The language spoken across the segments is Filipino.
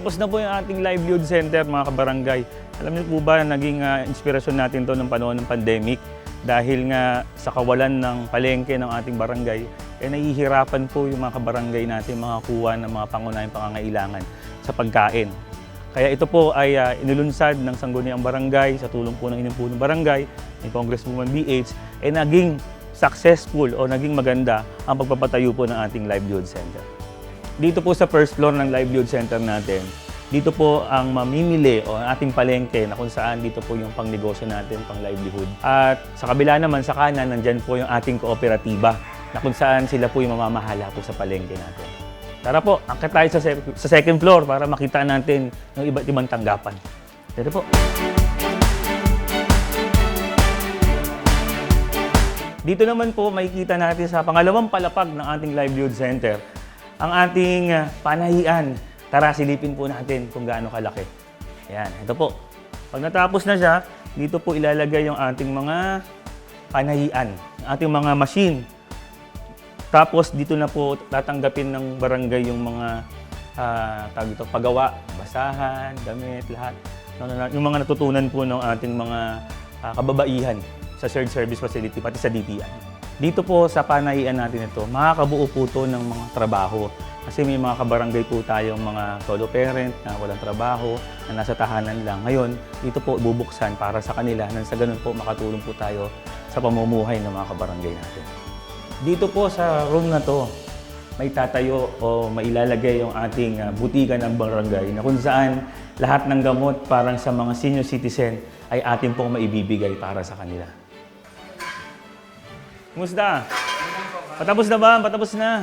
Patapos na po yung ating livelihood center mga kabarangay. Alam niyo po ba, naging ah, inspirasyon natin to ng panahon ng pandemic dahil nga sa kawalan ng palengke ng ating barangay, eh nahihirapan po yung mga kabarangay natin makakuha ng mga pangunahing pangangailangan sa pagkain. Kaya ito po ay ah, inilunsad ng Sangguniang Barangay sa tulong po ng Inimpunong Barangay ni Congresswoman BH ay naging successful o naging maganda ang pagpapatayo po ng ating livelihood center. Dito po sa first floor ng livelihood center natin, dito po ang mamimili o ang ating palengke na kung saan dito po yung pangnegosyo natin, pang livelihood. At sa kabila naman, sa kanan, nandyan po yung ating kooperatiba na kung saan sila po yung mamamahala po sa palengke natin. Tara po, angkat tayo sa, sec- sa second floor para makita natin yung iba't ibang tanggapan. Tara po. Dito naman po makikita natin sa pangalawang palapag ng ating livelihood center ang ating ah, panahian. Tara, silipin po natin kung gaano kalaki. Yan, ito po. Pag natapos na siya, dito po ilalagay yung ating mga panahian, ating mga machine. Tapos dito na po tatanggapin ng barangay yung mga ah, tawag dito, paggawa, basahan, damit, lahat. Yung mga natutunan po ng ating mga ah, kababaihan sa shared service facility, pati sa DTI. Dito po sa panaian natin ito, makakabuo po ito ng mga trabaho. Kasi may mga kabarangay po tayong mga solo parent na walang trabaho, na nasa tahanan lang. Ngayon, dito po bubuksan para sa kanila nang sa ganun po makatulong po tayo sa pamumuhay ng mga kabarangay natin. Dito po sa room na to, may tatayo o mailalagay yung ating ah, butika ng barangay na kung saan lahat ng gamot parang sa mga senior citizen ay atin pong maibibigay para sa kanila. Kumusta? Patapos na ba? Patapos na.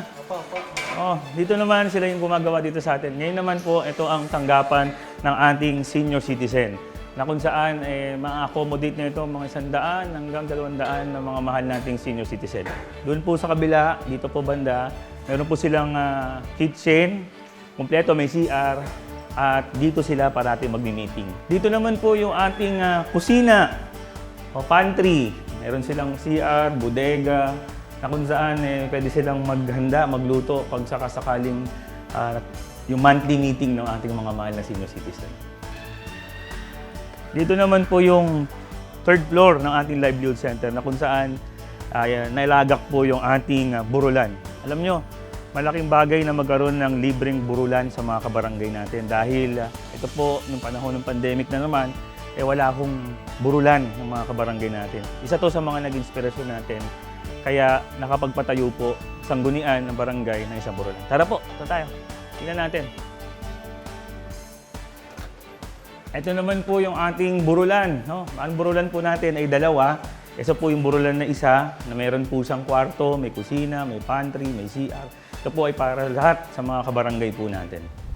Oh, dito naman sila yung gumagawa dito sa atin. Ngayon naman po, ito ang tanggapan ng ating senior citizen na kung saan eh, ma-accommodate na ito mga isandaan hanggang dalawandaan ng mga mahal nating senior citizen. Doon po sa kabila, dito po banda, meron po silang ah, kitchen, kumpleto may CR, at dito sila parati magmi-meeting. Dito naman po yung ating ah, kusina, o pantry. Meron silang CR, bodega, na kung saan eh, pwede silang maghanda, magluto pag sakasakaling ah, yung monthly meeting ng ating mga mahal na senior citizen. Dito naman po yung third floor ng ating livelihood center na kung saan ay nailagak po yung ating ah, burulan. Alam nyo, malaking bagay na magkaroon ng libreng burulan sa mga kabarangay natin dahil ah, ito po, nung panahon ng pandemic na naman, eh wala akong burulan ng mga kabarangay natin. Isa to sa mga nag-inspirasyon natin. Kaya nakapagpatayo po sanggunian ng barangay ng isang burulan. Tara po, ito tayo. Tingnan natin. Ito naman po yung ating burulan. No? Ang burulan po natin ay dalawa. Isa po yung burulan na isa na mayroon po siyang kwarto, may kusina, may pantry, may CR. Ito po ay para lahat sa mga kabarangay po natin.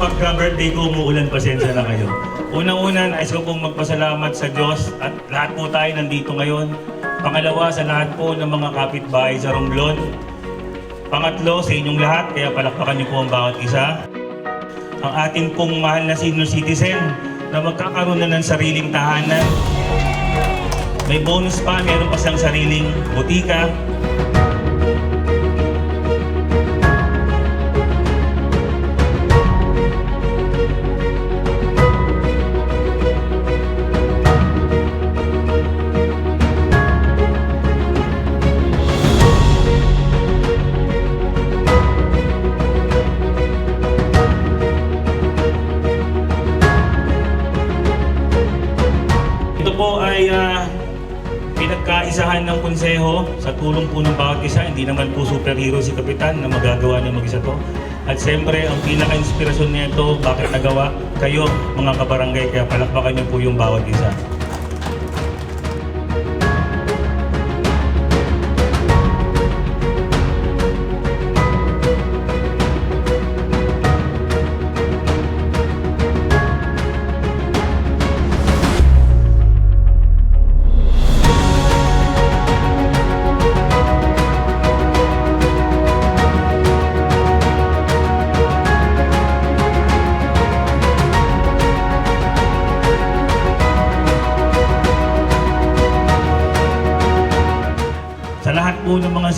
Pagka-birthday ko, umuulan, pasensya na kayo. Unang-una, nais ko pong magpasalamat sa Diyos at lahat po tayo nandito ngayon. Pangalawa, sa lahat po ng mga kapitbahay sa Romblon. Pangatlo, sa inyong lahat, kaya palakpakan niyo po ang bawat isa. Ang ating pong mahal na senior citizen na magkakaroon na ng sariling tahanan. May bonus pa, meron pa siyang sariling butika, Ito po ay ah, pinagkaisahan ng konseho sa tulong po ng bawat isa. Hindi naman po superhero si Kapitan na magagawa niya mag-isa to. At siyempre, ang pinaka-inspirasyon nito, bakit nagawa kayo mga kabarangay, kaya palakpakan niyo po yung bawat isa.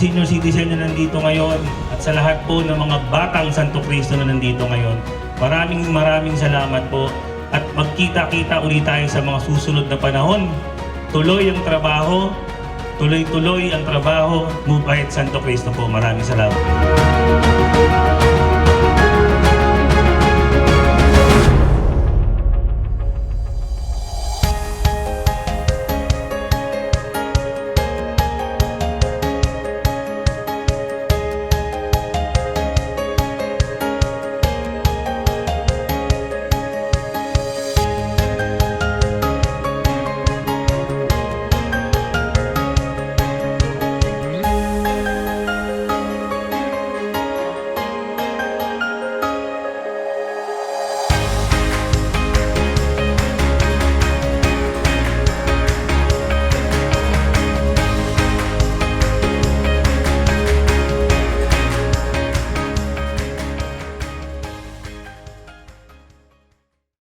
Senior citizen na nandito ngayon at sa lahat po ng mga batang Santo Cristo na nandito ngayon. Maraming maraming salamat po at magkita-kita ulit tayo sa mga susunod na panahon. Tuloy ang trabaho, tuloy-tuloy ang trabaho, move ahead Santo Cristo po. Maraming salamat.